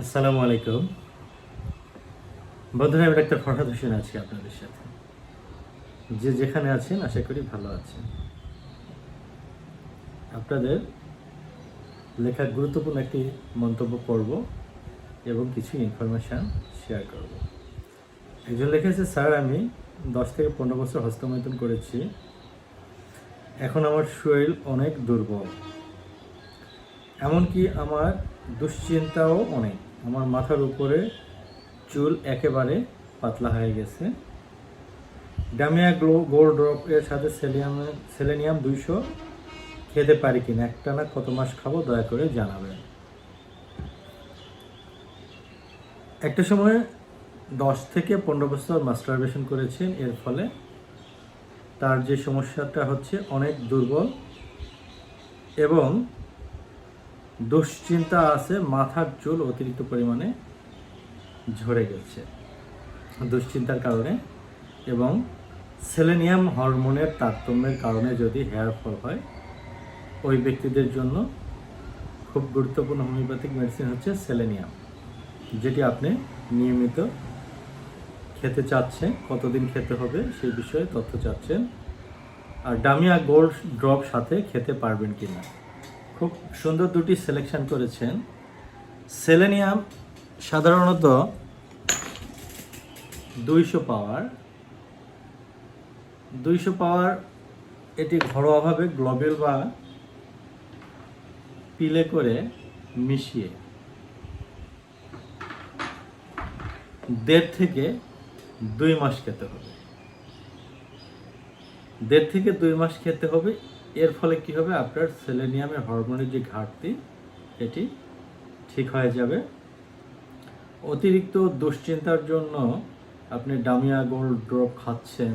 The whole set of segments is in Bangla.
আসসালামু আলাইকুম। বন্ধুরা, আমি ডাক্তার ফরহাদ হোসেন আছি আপনাদের সাথে। যে যেখানে আছেন, আশা করি ভালো আছেন। আপনাদের লেখা গুরুত্বপূর্ণ একটি মন্তব্য করব এবং কিছু ইনফরমেশান শেয়ার করব। একজন লিখেছে, স্যার, আমি দশ থেকে পনেরো বছর হস্তমৈথুন করেছি। এখন আমার শরীর অনেক দুর্বল। এমনকি আমার দুশ্চিন্তাও অনেক। আমার মাথার উপরে চুল একেবারে পাতলা হয়ে গেছে। ডামিয়া গ্লো গোল্ড ড্রপ এর সাথে সেলিয়াম সেলেনিয়াম দুইশো খেতে পারি কিনা একটা না কত মাস খাব দয়া করে জানাবেন। একটা সময় দশ থেকে পনেরো বছর মাস্টারবেশন করেছেন, এর ফলে তার যে সমস্যাটা হচ্ছে অনেক দুর্বল এবং দুশ্চিন্তা আছে, মাথার চুল অতিরিক্ত পরিমাণে ঝরে গেছে। দুশ্চিন্তার কারণে এবং সেলেনিয়াম হরমোনের তারতম্যের কারণে যদি হেয়ার ফল হয়, ওই ব্যক্তিদের জন্য খুব গুরুত্বপূর্ণ হোমিওপ্যাথিক মেডিসিন হচ্ছে সেলেনিয়াম, যেটি আপনি নিয়মিত খেতে চাচ্ছেন, কতদিন খেতে হবে সেই বিষয়ে তথ্য চাচ্ছেন, আর ডামিয়া গোল্ড ড্রপ সাথে খেতে পারবেন কিনা। খুব সুন্দর দুটি সিলেকশন করেছেন। সেলেনিয়াম সাধারণত দুইশো পাওয়ার। দুইশো পাওয়ার এটি ঘরোয়াভাবে গ্লোবেল বা পিলে করে মিশিয়ে দেড় থেকে দুই মাস খেতে হবে। দেড় থেকে দুই মাস খেতে হবে। এর ফলে কি হবে? আপনার সেলেনিয়ামের হরমোনের যে ঘাটতি এটি ঠিক হয়ে যাবে। অতিরিক্ত দুশ্চিন্তার জন্য আপনি ডামিয়া গোল্ড ড্রপ খাচ্ছেন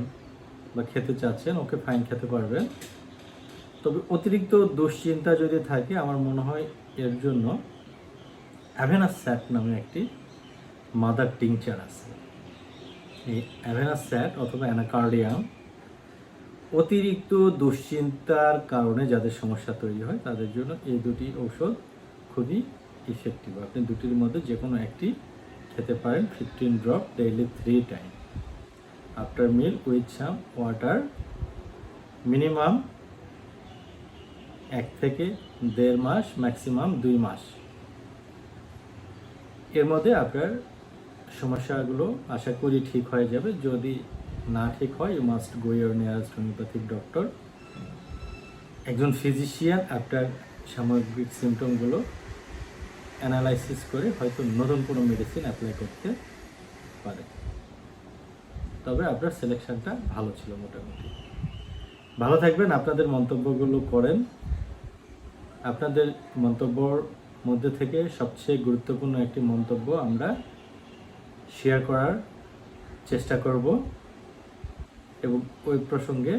বা খেতে চাচ্ছেন, ওকে ফাইন খেতে পারবেন। তবে অতিরিক্ত দুশ্চিন্তা যদি থাকে, আমার মনে হয় এর জন্য অ্যাভেনাস স্যাট নামে একটি মাদার টিংচার আছে। এই অ্যাভেনাস স্যাট অথবা অ্যানাকার্ডিয়াম অতিরিক্ত দুশ্চিন্তার কারণে যাদের সমস্যা তৈরি হয়, তাদের জন্য এই দুটি ঔষধ খুবই ইফেক্টিভ আপনি দুটির মধ্যে যে কোনো একটি খেতে পারেন fifteen drop daily three time after meal with some water minimum এক থেকে দেড় মাস ম্যাক্সিমাম দুই মাস। এর মধ্যে আপনার সমস্যাগুলো আশা করি ঠিক হয়ে যাবে। যদি না ঠিক হয় you must go your nearest homeopathic doctor একজন ফিজিশিয়ান আপনার সামগ্রিক সিমটমগুলো অ্যানালাইসিস করে হয়তো নতুন কোনো মেডিসিন অ্যাপ্লাই করতে পারে। তবে আপনার সিলেকশনটা ভালো ছিল মোটামুটি। ভালো থাকবেন, আপনাদের মন্তব্যগুলো করেন। আপনাদের মন্তব্যর মধ্যে থেকে সবচেয়ে গুরুত্বপূর্ণ একটি মন্তব্য আমরা শেয়ার করার চেষ্টা করব। এবং ওই প্রসঙ্গে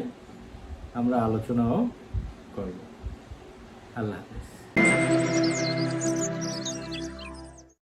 আমরা আলোচনাও করব। আল্লাহ হাফিজ।